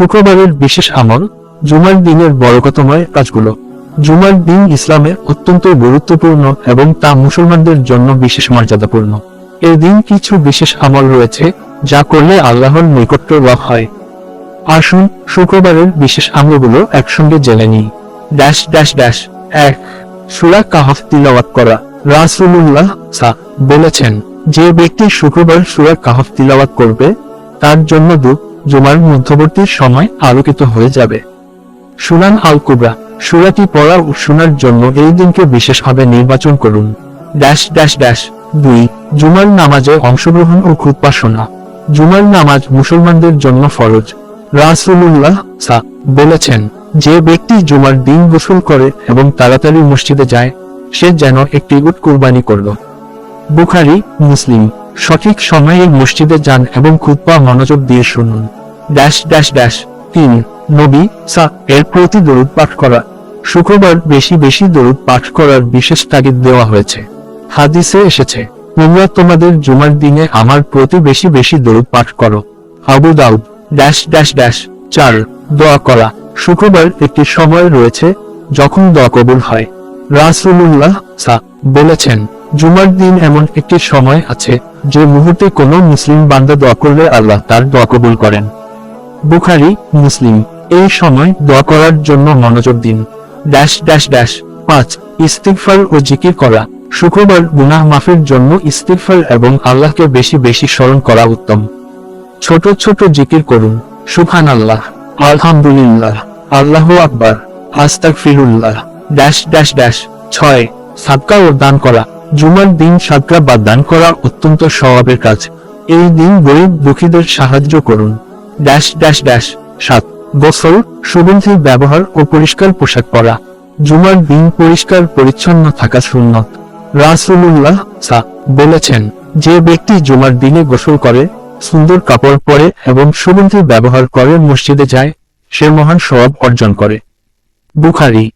শুক্রবারের বিশেষ আমল জুমার দিনের বরকতময় কাজগুলো। জুমার দিন ইসলামে অত্যন্ত গুরুত্বপূর্ণ এবং তা মুসলমানদের জন্য বিশেষ মর্যাদাপূর্ণ। এর দিন কিছু বিশেষ আমল রয়েছে যা করলে আল্লাহর নৈকট্য লাভ হয়। আসুন শুক্রবারের বিশেষ আমলগুলো একসঙ্গে জেনে নিই। ড্যাশ ড্যাশ ড্যাশ এক, সুরা কাহফ তিলাওয়াত করা। রাসূলুল্লাহ সা বলেছেন, যে ব্যক্তি শুক্রবার সুরা কাহফ তিলাওয়াত করবে, তার জন্য দুঃখ জুমার মধ্যবর্তী সময় আলোকিত হয়ে যাবে। সুনান আল কুবরা সুরাটি পড়া ও শোনার জন্য এই দিনকে বিশেষভাবে নির্বাচন করুন। Dash dash dash. দুই, জুমার নামাজে অংশগ্রহণ ও খুতবা শোনা। জুমার নামাজ মুসলমানদের জন্য ফরজ। রাসূলুল্লাহ সা, বলেছেন, যে ব্যক্তি জুমার দিন গোসল করে এবং তাড়াতাড়ি মসজিদে যায়, সে যেন একটি উট কুরবানি করল। বুখারি, মুসলিম, সঠিক সময়ে মসজিদে যান এবং খুতবা মনোযোগ দিয়ে শুনুন। ড্যাশ ড্যাশ ড্যাশ তিন, নবী, সা, এর প্রতি দরুদ পাঠ করা। শুক্রবার বেশি বেশি দরুদ পাঠ করার বিশেষ তাগিদ দেওয়া হয়েছে। হাদিসে এসেছে, তোমরা তোমাদের জুমার দিনে আমার প্রতি বেশি বেশি দরুদ পাঠ করো। Abu Dawud dash dash dash চার, দোয়া করা। শুক্রবার একটি সময় রয়েছে যখন দোয়া কবুল হয়। রাসূলুল্লাহ, সা, বলেছেন, জুমার দিন এমন একটি সময় আছে যে মুহূর্তে কোনো মুসলিম বান্দা দোয়া করলে আল্লাহ তার দোয়া কবুল করেন। বুখারি, মুসলিম। এই সময় দোয়া করার জন্য মনোযোগ দিন। ড্যাশ ড্যাশ ড্যাশ পাঁচ, ইস্তিগফার ও জিকির করা। শুক্রবার গুনাহ মাফের জন্য ইস্তিগফার এবং আল্লাহকে বেশি বেশি স্মরণ করা উত্তম। ছোট ছোট জিকির করুন। সুবহান আল্লাহ আলহামদুলিল্লাহ। আল্লাহ আকবার। আস্তাক ফিরুল্লাহ ড্যাশ ড্যাশ ড্যাশ ছয়, সাদকা ও দান করা। জুমার দিন সাদকা বা দান করা অত্যন্ত স্বভাবের কাজ। এই দিন গরিব দুঃখীদের সাহায্য করুন। Dash dash dash. সাত। গোসল সুগন্ধি ব্যবহার ও পরিষ্কার পোশাক পরা। জুমার দিন পরিষ্কার পরিচ্ছন্ন থাকা সুন্নত। রাসুল্লাহ সা বলেছেন, যে ব্যক্তি জুমার দিনে গোসল করে, সুন্দর কাপড় পরে এবং সুগন্ধি ব্যবহার করে মসজিদে যায়, সে মহান স্বভাব অর্জন করে। বুখারি।